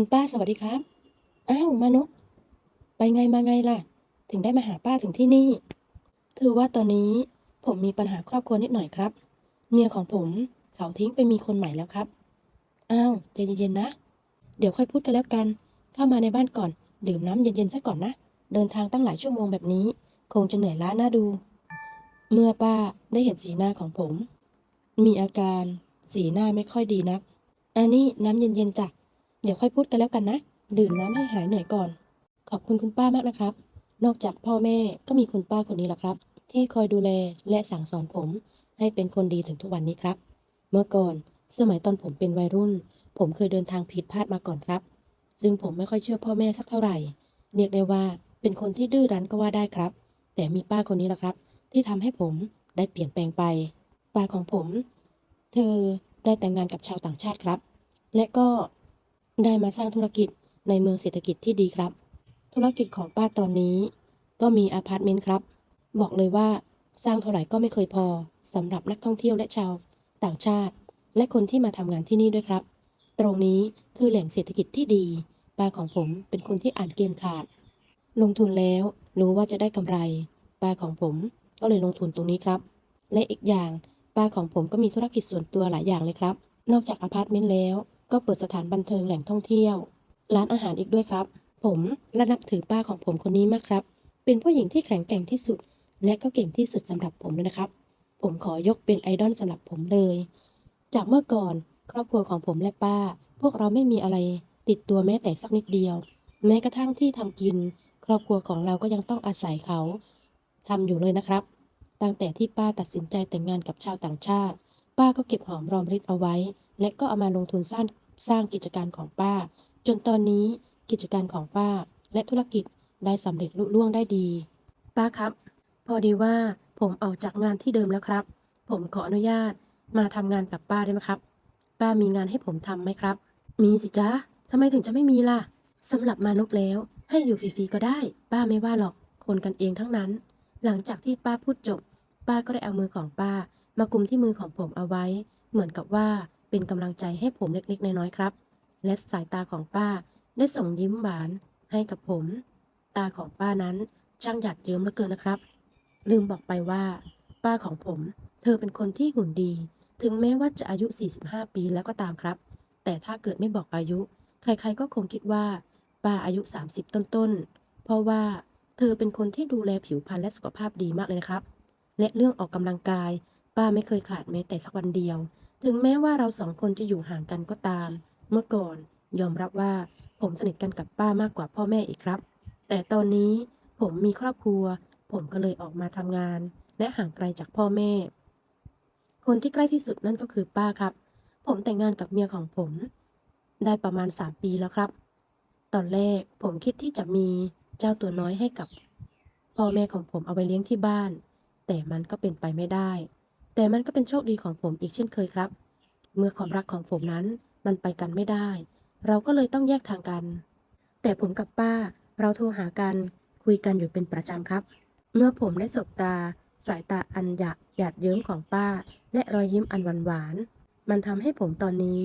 คุณป้าสวัสดีครับ อ้าวมานพไปไงมาไงล่ะ ถึงได้มาหาป้าถึงที่นี่ คือว่าตอนนี้ผมมีปัญหาครอบครัวนิดหน่อยครับ เมียของผมเขาทิ้งไปมีคนใหม่แล้วครับ อ้าวใจเย็นๆนะ เดี๋ยวค่อยพูดกันแล้วกัน เข้ามาในบ้านก่อน ดื่มน้ำเย็นๆซะก่อนนะ เดินทางตั้งหลายชั่วโมงแบบนี้ คงจะเหนื่อยล้าหน้าดู เมื่อป้าได้เห็นสีหน้าของผม มีอาการสีหน้าไม่ค่อยดีนัก อันนี้น้ำเย็นๆจ้ะ เดี๋ยวค่อยพูดกันแล้วกันนะ ดื่มน้ำให้หายเหนื่อยก่อน ขอบคุณคุณป้ามากนะครับ นอกจากพ่อแม่ก็มีคุณป้าคนนี้แหละครับ ที่คอยดูแลและสั่งสอนผม ให้เป็นคนดีถึงทุกวันนี้ครับ เมื่อก่อนสมัยตอนผมเป็นวัยรุ่น ผมเคยเดินทางผิดพลาดมาก่อนครับ ซึ่งผมไม่ค่อยเชื่อพ่อแม่สักเท่าไหร่ เรียกได้ว่าเป็นคนที่ดื้อรั้นก็ว่าได้ครับ แต่มีป้าคนนี้แหละครับ ที่ทำให้ผมได้เปลี่ยนแปลงไป ป้าของผม เธอได้แต่งงานกับชาวต่างชาติครับ และก็ ได้มาสร้างธุรกิจในเมืองเศรษฐกิจที่ดีครับ ธุรกิจของป้าตอนนี้ ก็มีอพาร์ตเมนต์ครับ บอกเลยว่าสร้างเท่าไหร่ก็ไม่เคยพอสำหรับนักท่องเที่ยวและชาว ต่างชาติ และคนที่มาทำงานที่นี่ด้วยครับ ตรงนี้คือแหล่งเศรษฐกิจที่ดีป้าของผมเป็นคนที่อ่านเกมขาด ลงทุนแล้วรู้ว่าจะได้กำไรป้าของผมก็เลยลงทุนตรงนี้ครับ และอีกอย่างป้าของผมก็มีธุรกิจส่วนตัวหลายอย่างเลยครับ นอกจากอพาร์ตเมนต์แล้ว ก็เปิดสถานบันเทิงแหล่งท่องเที่ยว ร้านอาหารอีกด้วยครับ ผมและนับถือป้าของผมคนนี้มากครับ เป็นผู้หญิงที่แข็งแกร่งที่สุด และก็เก่งที่สุดสำหรับผมเลยนะครับ ผมขอยกเป็นไอดอลสำหรับผมเลย จากเมื่อก่อนครอบครัวของผมและป้า พวกเราไม่มีอะไร ติดตัวแม้แต่สักนิดเดียว แม้กระทั่งที่ทำกิน ครอบครัวของเราก็ยังต้องอาศัยเขาทำอยู่เลยนะครับ ตั้งแต่ที่ป้าตัดสินใจแต่งงานกับชาวต่างชาติ ป้าก็เก็บหอมรอมริบเอาไว้ และก็เอามาลงทุนสร้างสร้างกิจการของป้า จนตอนนี้กิจการของป้าและธุรกิจได้สำเร็จลุล่วงได้ดี ป้าครับ พอดีว่าผมออกจากงานที่เดิมแล้วครับ ผมขออนุญาตมาทำงานกับป้าได้ไหมครับ ป้ามีงานให้ผมทำไหมครับ มีสิจ๊ะทำไมถึงจะไม่มีล่ะสำหรับมานพแล้ว ให้อยู่ฟรีๆก็ได้ ป้าไม่ว่าหรอกคนกันเองทั้งนั้น หลังจากที่ป้าพูดจบ ป้าก็ได้เอามือของป้า มากุมที่มือของผมเอาไว้ เหมือนกับว่า เป็นกำลังใจให้ผมเล็กๆ น้อยๆครับ และสายตาของป้าได้ส่งยิ้มหวานให้กับผม ตาของป้านั้นช่างหยาดเยิ้มเหลือเกินนะครับ ลืมบอกไปว่า ป้าของผม เธอเป็นคนที่หุ่นดี ถึงแม้ว่าจะอายุ 45 ปีแล้วก็ตามครับ แต่ถ้าเกิดไม่บอกอายุ ใครๆก็คงคิดว่า ป้าอายุ 30 ต้นๆ เพราะว่าเธอเป็นคนที่ดูแลผิวพรรณและสุขภาพดีมากเลยนะครับ และเรื่องออกกำลังกาย ป้าไม่เคยขาดแม้แต่สักวันเดียว ถึงแม้ว่าเราสองคนจะอยู่ห่างกันก็ตาม เมื่อก่อนยอมรับว่าผมสนิทกันกับป้ามากกว่าพ่อแม่อีกครับ แต่ตอนนี้ผมมีครอบครัว ผมก็เลยออกมาทำงาน และห่างไกลจากพ่อแม่ คนที่ใกล้ที่สุดนั่นก็คือป้าครับ ผมแต่งงานกับเมียของผม ได้ประมาณ 3 ปีแล้วครับ ตอนแรกผมคิดที่จะมีเจ้าตัวน้อยให้กับ พ่อแม่ของผมเอาไปเลี้ยงที่บ้าน แต่มันก็เป็นไปไม่ได้ แต่มันก็เป็นโชคดีของผมอีกเช่นเคยครับ เมื่อความรักของผมนั้นมันไปกันไม่ได้ เราก็เลยต้องแยกทางกัน แต่ผมกับป้าเราโทรหากันคุยกันอยู่เป็นประจำครับ เมื่อผมได้สบตา สายตาอันหยาดหยาดเยิ้มของป้า และรอยยิ้มอันหวานหวานมันทำให้ผมตอนนี้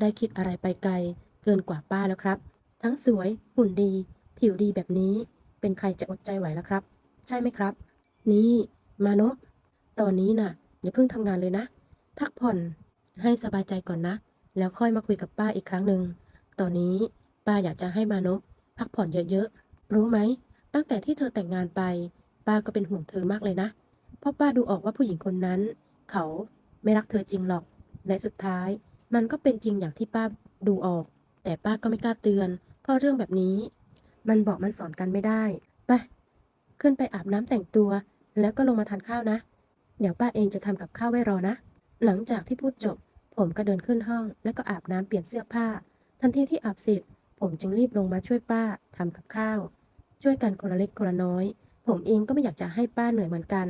ได้คิดอะไรไปไกล เกินกว่าป้าแล้วครับ ทั้งสวยหุ่นดี ผิวดีแบบนี้ เป็นใครจะอดใจไหวล่ะครับ ใช่ไหมครับ นี่ มานพตอนนี้น่ะ อย่าเพิ่งทำงานเลยนะ พักผ่อนให้สบายใจก่อนนะ แล้วค่อยมาคุยกับป้าอีกครั้งหนึ่ง ตอนนี้ป้าอยากจะให้มานพพักผ่อนเยอะๆ รู้ไหม ตั้งแต่ที่เธอแต่งงานไป ป้าก็เป็นห่วงเธอมากเลยนะ เพราะป้าดูออกว่าผู้หญิงคนนั้น เขาไม่รักเธอจริงหรอก และสุดท้าย มันก็เป็นจริงอย่างที่ป้าดูออก แต่ป้าก็ไม่กล้าเตือน เพราะเรื่องแบบนี้ มันบอกมันสอนกันไม่ได้ ไป ขึ้นไปอาบน้ำแต่งตัว แล้วก็ลงมาทานข้าวนะ เดี๋ยวป้าเองจะทำกับข้าวไว้รอนะ หลังจากที่พูดจบ ผมก็เดินขึ้นห้อง แล้วก็อาบน้ำเปลี่ยนเสื้อผ้า ทันทีที่อาบเสร็จ ผมจึงรีบลงมาช่วยป้าทำกับข้าว ช่วยกันคนละเล็กคนละน้อย ผมเองก็ไม่อยากจะให้ป้าเหนื่อยเหมือนกัน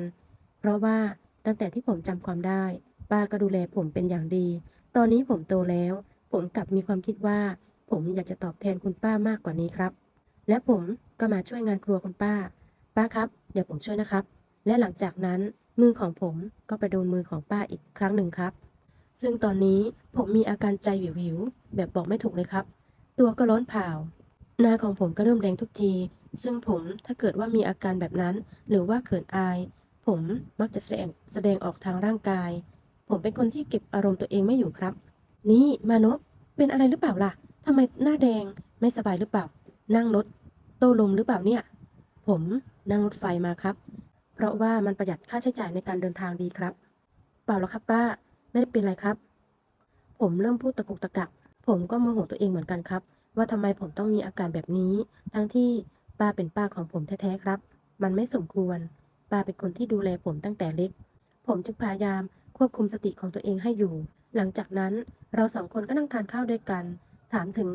เพราะว่าตั้งแต่ที่ผมจำความได้ ป้าก็ดูแลผมเป็นอย่างดี ตอนนี้ผมโตแล้ว ผมกลับมีความคิดว่า ผมอยากจะตอบแทนคุณป้ามากกว่านี้ครับ และผมก็มาช่วยงานครัวคุณป้า ป้าครับ เดี๋ยวผมช่วยนะครับ และหลังจากนั้น มือของผมก็ไปโดนมือของป้าอีกครั้งหนึ่งครับ ซึ่งตอนนี้ผมมีอาการใจวิวๆแบบบอกไม่ถูกเลยครับ ตัวก็ร้อนเผาหน้าของผมก็เริ่มแดงทุกที ซึ่งผมถ้าเกิดว่ามีอาการแบบนั้น หรือว่าเขินอาย ผมมักจะแสดงแสดงออกทางร่างกาย ผมเป็นคนที่เก็บอารมณ์ตัวเองไม่อยู่ครับ นี่มานพเป็นอะไรหรือเปล่าล่ะทำไมหน้าแดงไม่สบายหรือเปล่า นั่งรถโต้ลมหรือเปล่าเนี่ย ผมนั่งรถไฟมาครับ เพราะว่ามันประหยัดค่าใช้จ่ายในการเดินทางดีครับ เปล่าหรอกครับป้า ไม่ได้เป็นไรครับ ผมเริ่มพูดตะกุกตะกัก ผมก็โมโหตัวเองเหมือนกันครับ ว่าทำไมผมต้องมีอาการแบบนี้ ทั้งที่ป้าเป็นป้าของผมแท้ๆครับ มันไม่สมควร ป้าเป็นคนที่ดูแลผมตั้งแต่เล็ก ผมจึงพยายามควบคุมสติของตัวเองให้อยู่ หลังจากนั้นเราสองคนก็นั่งทานข้าวด้วยกัน ถามถึง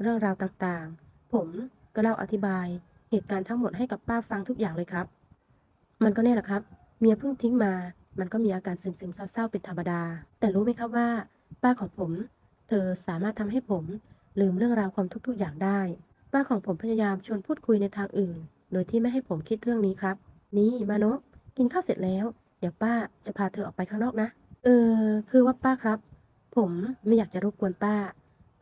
เรื่องราวต่างๆ ผมก็เล่าอธิบาย เหตุการณ์ทั้งหมดให้กับป้าฟังทุกอย่างเลยครับ มันก็แน่แหละครับ เมียเพิ่งทิ้งมา มันก็มีอาการซึมๆเศร้าๆเป็นธรรมดา แต่รู้ไหมครับว่า ป้าของผม เธอสามารถทำให้ผม ลืมเรื่องราวความทุกข์ทุกอย่างได้ ป้าของผมพยายามชวนพูดคุยในทางอื่น โดยที่ไม่ให้ผมคิดเรื่องนี้ครับ นี่มานพกินข้าวเสร็จแล้ว เดี๋ยวป้าจะพาเธอออกไปข้างนอกนะ เออ คือว่าป้าครับ ผมไม่อยากจะรบกวนป้า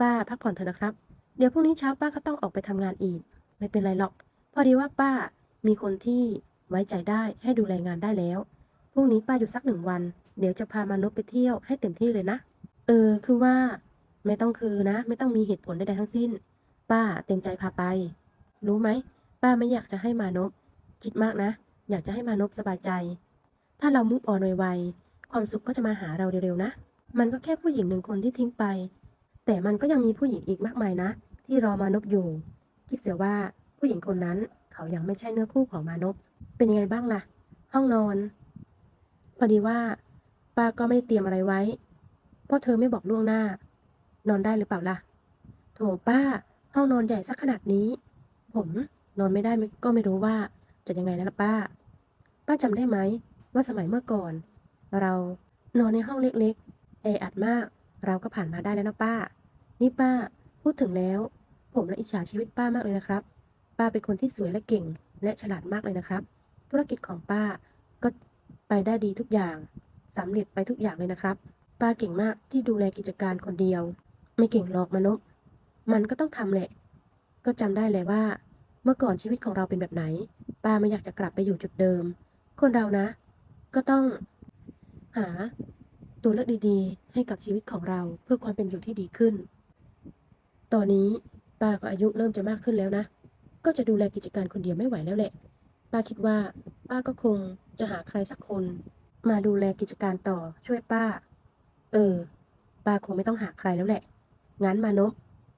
ป้าพักผ่อนเถอะนะครับ เดี๋ยวพรุ่งนี้เช้าป้าก็ต้องออกไปทำงานอีก ไม่เป็นไรหรอก พอดีว่าป้ามีคนที่ ไว้ใจได้ให้ดูแลงานได้แล้วพรุ่งนี้ป้าอยู่สักหนึ่งวัน เดี๋ยวจะพามานพไปเที่ยวให้เต็มที่เลยนะ เออ คือว่า ไม่ต้องคือนะ ไม่ต้องมีเหตุผลใดๆทั้งสิ้น ป้าเต็มใจพาไป รู้ไหม ป้าไม่อยากจะให้มานพคิดมากนะ อยากจะให้มานพสบายใจ ถ้าเรามุกอ่อนไวๆความสุขก็จะมาหาเราเร็วๆนะ มันก็แค่ผู้หญิงหนึ่งคนที่ทิ้งไป แต่มันก็ยังมีผู้หญิงอีกมากมายนะ ที่รอมานพอยู่ คิดเสียว่าผู้หญิงคนนั้นเขายังไม่ใช่เนื้อคู่ของมานพ เป็นยังไงบ้างล่ะ ห้องนอน พอดีว่า ป้าก็ไม่ได้เตรียมอะไรไว้ เพราะเธอไม่บอกล่วงหน้า นอนได้หรือเปล่าล่ะ โถป้า ห้องนอนใหญ่สักขนาดนี้ ผมนอนไม่ได้ก็ไม่รู้ว่าจะยังไงแล้วล่ะป้า ป้าจำได้ไหมว่าสมัยเมื่อก่อน เรานอนในห้องเล็กๆ แออัดมาก เราก็ผ่านมาได้แล้วนะป้า นี่ป้าพูดถึงแล้ว ผมและอิจฉาชีวิตป้ามากเลยนะครับ ป้าเป็นคนที่สวยและเก่ง และฉลาดมากเลยนะครับ ธุรกิจของป้าก็ไปได้ดีทุกอย่างสำเร็จไปทุกอย่างเลยนะครับ ป้าเก่งมากที่ดูแลกิจการคนเดียว ไม่เก่งหรอกมนุษย์มันก็ต้องทำแหละ ก็จำได้เลยว่า เมื่อก่อนชีวิตของเราเป็นแบบไหน ป้าไม่อยากจะกลับไปอยู่จุดเดิม คนเรานะ ก็ต้องหาตัวเลือกดีๆ ให้กับชีวิตของเราเพื่อความเป็นอยู่ที่ดีขึ้น ตอนนี้ป้าก็อายุเริ่มจะมากขึ้นแล้วนะ ก็จะดูแลกิจการคนเดียวไม่ไหวแล้วแหละ ป้าคิดว่า ป้าก็คงจะหาใครสักคน มาดูแลกิจการต่อช่วยป้า เออ ป้าคงไม่ต้องหาใครแล้วแหละ งั้นมานพ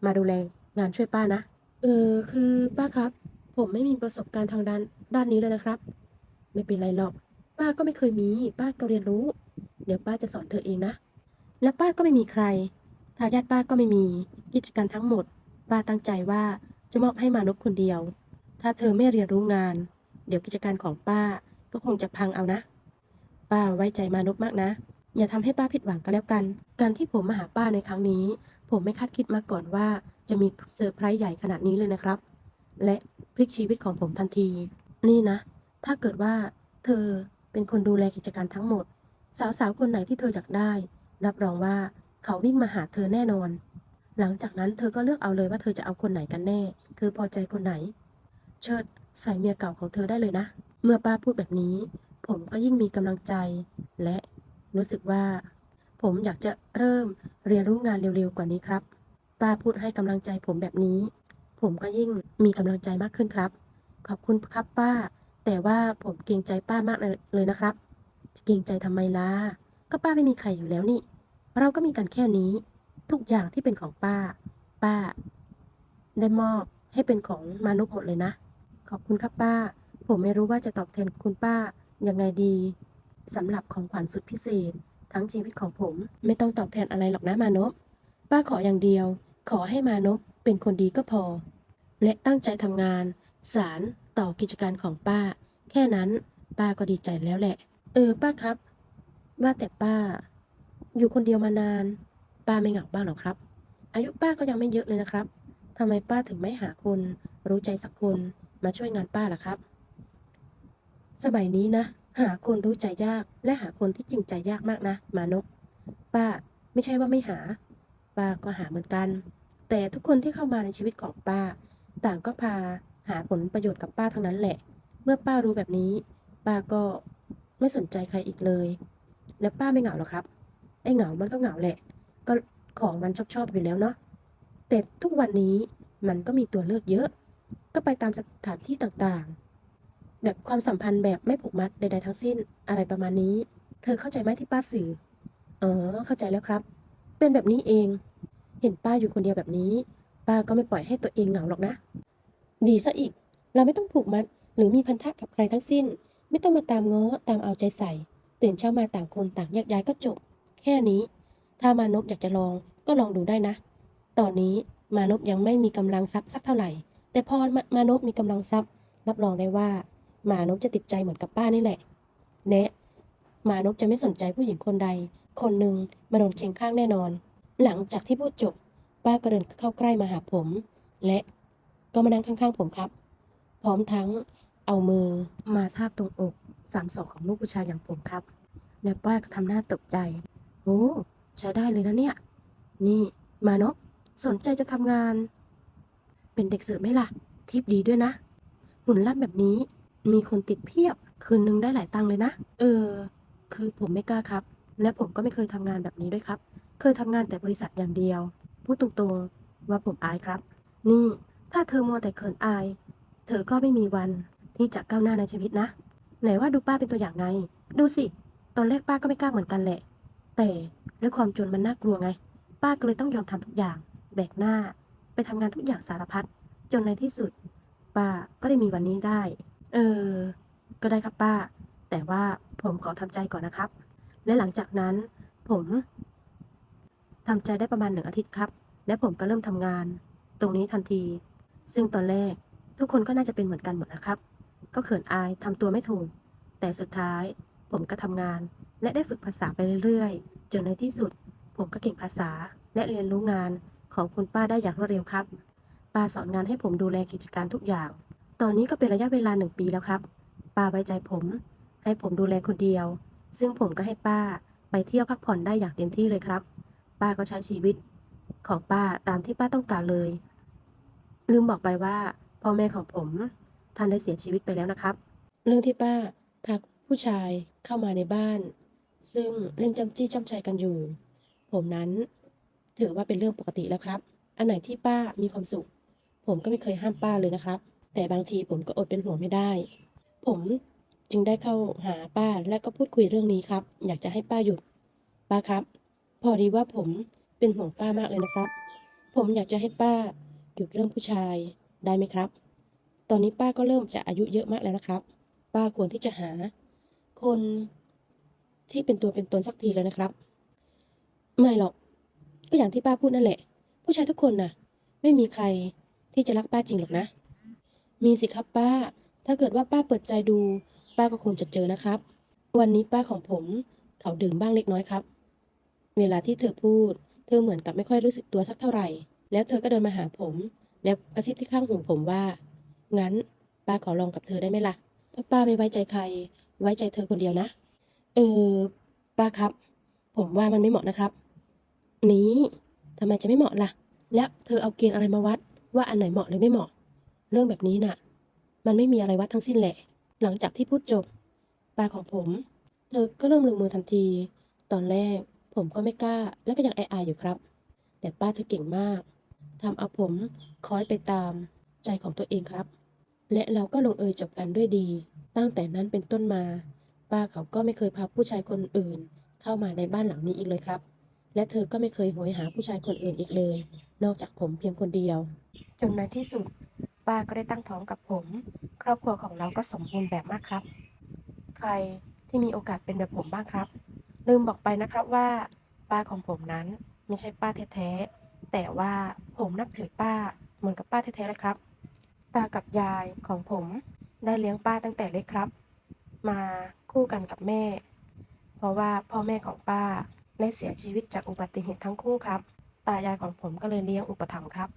มาดูแลงานช่วยป้านะ เออ คือป้าครับ ผมไม่มีประสบการณ์ทางด้านด้านนี้เลยนะครับ ไม่เป็นไรหรอก ป้าก็ไม่เคยมี ป้าก็เรียนรู้ เดี๋ยวป้าจะสอนเธอเองนะ และป้าก็ไม่มีใครทายาทป้าก็ไม่มี กิจการทั้งหมด ป้าตั้งใจว่า จะมอบให้มานพคนเดียว ถ้าเธอไม่เรียนรู้งาน เดี๋ยวกิจการของป้าก็คงจะพังเอานะ ป้าไว้ใจมานพมากนะ อย่าทำให้ป้าผิดหวังก็แล้วกัน การที่ผมมาหาป้าในครั้งนี้ ผมไม่คาดคิดมาก่อนว่าจะมีเซอร์ไพรส์ใหญ่ขนาดนี้เลยนะครับ และพลิกชีวิตของผมทันที นี่นะ ถ้าเกิดว่า เธอเป็นคนดูแลกิจการทั้งหมด สาวๆคนไหนที่เธออยากได้ รับรองว่าเขาวิ่งมาหาเธอแน่นอน หลังจากนั้นเธอก็เลือกเอาเลยว่าเธอจะเอาคนไหนกันแน่ เธอพอใจคนไหน เชิดใส่เมียเก่าของเธอได้เลยนะ เมื่อป้าพูดแบบนี้ ผมก็ยิ่งมีกำลังใจ และรู้สึกว่า ผมอยากจะเริ่มเรียนรู้งานเร็วๆกว่านี้ครับ ป้าพูดให้กำลังใจผมแบบนี้ ผมก็ยิ่งมีกำลังใจมากขึ้นครับ ขอบคุณครับป้า แต่ว่าผมเกรงใจป้ามากเลยนะครับ เกรงใจทำไมล่ะก็ป้าไม่มีใครอยู่แล้วนี่ เราก็มีกันแค่นี้ ทุกอย่างที่เป็นของป้า ป้า ได้มอบให้เป็นของมานพหมดเลยนะ ขอบคุณครับป้า ผมไม่รู้ว่าจะตอบแทนคุณป้ายังไงดีสำหรับของขวัญสุดพิเศษ ทั้งชีวิตของผมไม่ต้องตอบแทนอะไรหรอกนะมานพป้าขออย่างเดียว ขอให้มานพเป็นคนดีก็พอ และตั้งใจทำงาน สารต่อกิจการของป้า แค่นั้น ป้าก็ดีใจแล้วแหละ เออป้าครับ ว่าแต่ป้า อยู่คนเดียวมานาน ป้าไม่เหงาบ้างหรอครับ อายุป้าก็ยังไม่เยอะเลยนะครับทำไมป้าถึงไม่หาคนรู้ใจสักคนมาช่วยงานป้าล่ะครับ สมัยนี้นะ หาคนรู้ใจยากและหาคนที่จริงใจยากมากนะ มานพป้าไม่ใช่ว่าไม่หา ป้าก็หาเหมือนกัน แต่ทุกคนที่เข้ามาในชีวิตของป้า ต่างก็พาหาผลประโยชน์กับป้าทั้งนั้นแหละ เมื่อป้ารู้แบบนี้ ป้าก็ไม่สนใจใครอีกเลย แล้วป้าไม่เหงาหรอครับ ไอ้เหงามันก็เหงาแหละ ก็ของมันชอบชอบๆอยู่แล้วเนาะแต่ทุกวันนี้มันก็มีตัวเลือกเยอะ ก็ไปตามสถานที่ต่างๆ แบบความสัมพันธ์แบบไม่ผูกมัดใดๆทั้งสิ้นอะไรประมาณนี้ เธอเข้าใจไหมที่ป้าสื่ออ๋อเข้าใจแล้วครับ เป็นแบบนี้เอง เห็นป้าอยู่คนเดียวแบบนี้ ป้าก็ไม่ปล่อยให้ตัวเองเหงาหรอกนะ ดีซะอีก เราไม่ต้องผูกมัดหรือมีพันธะกับใครทั้งสิ้น ไม่ต้องมาตามง้อตามเอาใจใส่ ตื่นเช้ามาต่างคนต่างแยกย้ายก็จบ แค่นี้ ถ้ามานพอยากจะลองก็ลองดูได้นะ ตอนนี้มานพยังไม่มีกำลังทรัพย์สักเท่าไหร่ แต่พอมามานพมีกำลังทรัพย์ รับรองได้ว่ามานพจะติดใจเหมือนกับป้านี่แหละและมานพจะไม่สนใจผู้หญิงคนใด คนหนึ่งมาโดนเคียงข้างแน่นอน หลังจากที่พูดจบ ป้าก็เดินเข้าใกล้มาหาผม และก็มานั่งข้างๆผมครับ พร้อมทั้งเอามือมาทาบตรงอกสามศอกของลูกผู้ชายอย่างผมครับ และป้าก็ทำหน้าตกใจ โอ้ ใช้ได้เลยนะเนี่ย นี่มานพสนใจจะทำงาน เป็นเด็กเสิร์ฟไหมล่ะ ทิปดีด้วยนะ หุ่นล่ำแบบนี้ มีคนติดเพียบ คืนนึงได้หลายตังค์เลยนะ เออ คือผมไม่กล้าครับ และผมก็ไม่เคยทำงานแบบนี้ด้วยครับ เคยทำงานแต่บริษัทอย่างเดียว พูดตรงๆ ว่าผมอายครับ นี่ ถ้าเธอมัวแต่เขินอาย เธอก็ไม่มีวันที่จะก้าวหน้าในชีวิตนะ ไหนว่าดูป้าเป็นตัวอย่างไง ดูสิ ตอนแรกป้าก็ไม่กล้าเหมือนกันแหละ แต่ ด้วยความจนมันน่ากลัวไง ป้าก็เลยต้องยอมทำทุกอย่าง แบกหน้า ไปทำงานทุกอย่างสารพัดจนในที่สุด ป้าก็ได้มีวันนี้ได้ เออ ก็ได้ครับป้า แต่ว่าผมขอทำใจก่อนนะครับ และหลังจากนั้น ผมทำใจได้ประมาณหนึ่งอาทิตย์ครับ และผมก็เริ่มทำงาน ตรงนี้ทันที ซึ่งตอนแรกทุกคนก็น่าจะเป็นเหมือนกันหมดนะครับ ก็เขินอายทำตัวไม่ถูก แต่สุดท้ายผมก็ทำงาน และได้ฝึกภาษาไปเรื่อยๆ จนในที่สุด ผมก็เก่งภาษา และเรียนรู้งานของคุณป้าได้อย่างรวดเร็วครับ ป้าสอนงานให้ผมดูแลกิจการทุกอย่าง ตอนนี้ก็เป็นระยะเวลาหนึ่งปีแล้วครับ ป้าไว้ใจผม ให้ผมดูแลคนเดียว ซึ่งผมก็ให้ป้าไปเที่ยวพักผ่อนได้อย่างเต็มที่เลยครับ ป้าก็ใช้ชีวิต ของป้าตามที่ป้าต้องการเลย ลืมบอกไปว่าพ่อแม่ของผมท่านได้เสียชีวิตไปแล้วนะครับ เรื่องที่ป้าพาผู้ชายเข้ามาในบ้าน ซึ่งเล่นจำจี้จำชัยกันอยู่ ผมนั้นถือว่าเป็นเรื่องปกติแล้วครับ อันไหนที่ป้ามีความสุข ผมก็ไม่เคยห้ามป้าเลยนะครับ แต่บางทีผมก็อดเป็นห่วงไม่ได้ ผมจึงได้เข้าหาป้าและก็พูดคุยเรื่องนี้ครับ อยากจะให้ป้าหยุด ป้าครับ พอดีว่าผมเป็นห่วงป้ามากเลยนะครับ ผมอยากจะให้ป้าหยุดเรื่องผู้ชายได้ไหมครับ ตอนนี้ป้าก็เริ่มจะอายุเยอะมากแล้วนะครับ ป้าควรที่จะหา คน ที่เป็นตัวเป็นตนสักทีแล้วนะครับ ไม่หรอก ก็อย่างที่ป้าพูดนั่นแหละ ผู้ชายทุกคนน่ะ ไม่มีใครที่จะรักป้าจริงหรอกนะ มีสิครับป้า ถ้าเกิดว่าป้าเปิดใจดู ป้าก็คงจะเจอนะครับ วันนี้ป้าของผมเขาดื่มบ้างเล็กน้อยครับ เวลาที่เธอพูด เธอเหมือนกับไม่ค่อยรู้สึกตัวสักเท่าไหร่ แล้วเธอก็เดินมาหาผม แล้วกระซิบที่ข้างหูผมว่า งั้น ป้าขอลองกับเธอได้ไหมล่ะ ถ้าป้าไม่ไว้ใจใคร ไว้ใจเธอคนเดียวนะ เออป้าครับ ผมว่ามันไม่เหมาะนะครับ นี้ทำไมจะไม่เหมาะล่ะ แล้วเธอเอาเกณฑ์อะไรมาวัด ว่าอันไหนเหมาะหรือไม่เหมาะ เรื่องแบบนี้น่ะ มันไม่มีอะไรวัดทั้งสิ้นแหละ หลังจากที่พูดจบป้าของผม เธอก็เริ่มลงมือทันที ตอนแรกผมก็ไม่กล้า และก็ยังอายๆอยู่ครับ แต่ป้าเธอเก่งมากทำเอาผมคอยไปตามใจของตัวเองครับ และเราก็ลงเอยจบกันด้วยดี ตั้งแต่นั้นเป็นต้นมา ป้าเขาก็ไม่เคยพาผู้ชายคนอื่น เข้ามาในบ้านหลังนี้อีกเลยครับ และเธอก็ไม่เคยโหยหาผู้ชายคนอื่นอีกเลย นอกจากผมเพียงคนเดียว จนในที่สุด ป้าก็ได้ตั้งท้องกับผม ครอบครัวของเราก็สมบูรณ์แบบมากครับ ใครที่มีโอกาสเป็นแบบผมบ้างครับ ลืมบอกไปนะครับว่า ป้าของผมนั้นไม่ใช่ป้าแท้ๆแต่ว่าผมนับถือป้าเหมือนกับป้าแท้ๆเลยครับ ตากับยายของผมได้เลี้ยงป้าตั้งแต่เล็กครับ มา คู่กันกับแม่ เพราะว่าพ่อแม่ของป้าได้เสียชีวิตจากอุบัติเหตุทั้งคู่ครับ ตายายของผมก็เลยเลี้ยงอุปถัมภ์ครับ